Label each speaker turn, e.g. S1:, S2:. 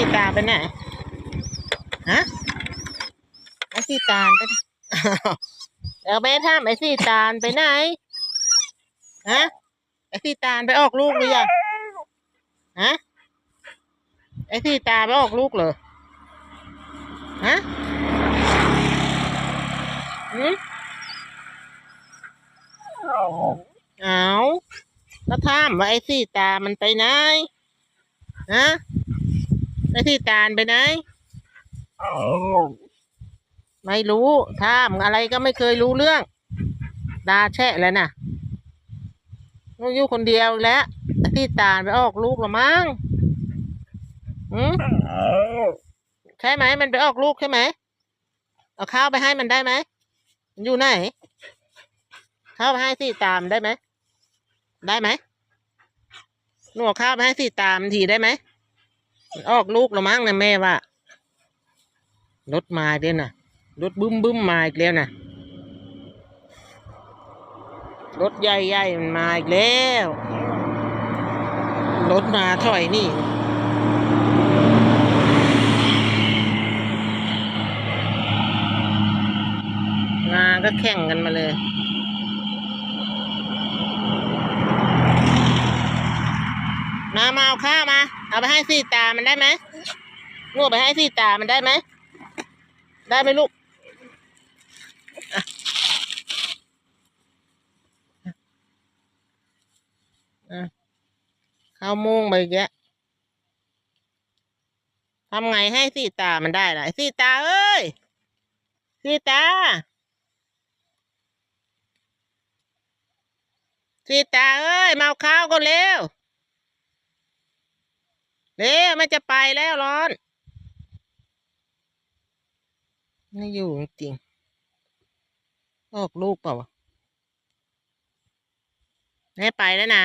S1: สี่ตาไปไหนฮะไอ้สี่ตาไปไหนเดี๋ยวไปถามไอ้สี่ตาไปไหนฮะไอ้สี่ตาไปออกลูกหรือยังฮะไอ้สี่ตาไปออกลูกเหรอฮะหืมเอาแล้วถามว่าไอ้สี่ตามันไปไหนฮะ ไอ้สี่ตาไปไหน ไม่รู้ถามอะไรก็ไม่เคยรู้เรื่อง ดาแช่แล้วน่ะลูกอยู่คนเดียวอีกแล้วไอ้ที่ตาลไปออกลูกละมั้งอืมใช่ไหม มันไปออกลูกใช่ไหม เอาข้าวไปให้มันได้ไหม มันอยู่ไหน ข้าวไปให้สี่ตามนได้ไหม ได้ไหม หนูเอาข้าวไปให้สี่ตามนทีได้ไหมมัน ออกลูกละมั้งนะแม่ว่ารถมาเดี๋ยวน่ะรถบึ้มบึ้มมาอีกแล้วนะรถใหญ่ๆมันมาอีกแล้วรถมาถอยนี่มาก็แข่งกันมาเลยมามาเอาข้าวมา เอาไปให้สีตามันได้ไหมงูไปให้สีตามันได้ไหม ได้ไหมลูกอะข้ามุงไปแกะทำไงให้สีตามันได้ล่ะสีตาเอ้ยสีตาสีตาเอ้ยมาเอาข้าวก็เร็ว เด้มันจะไปแล้วร้อน ไม่อยู่จริงออกลูกเปล่าวะแม่ไปแล้วนะ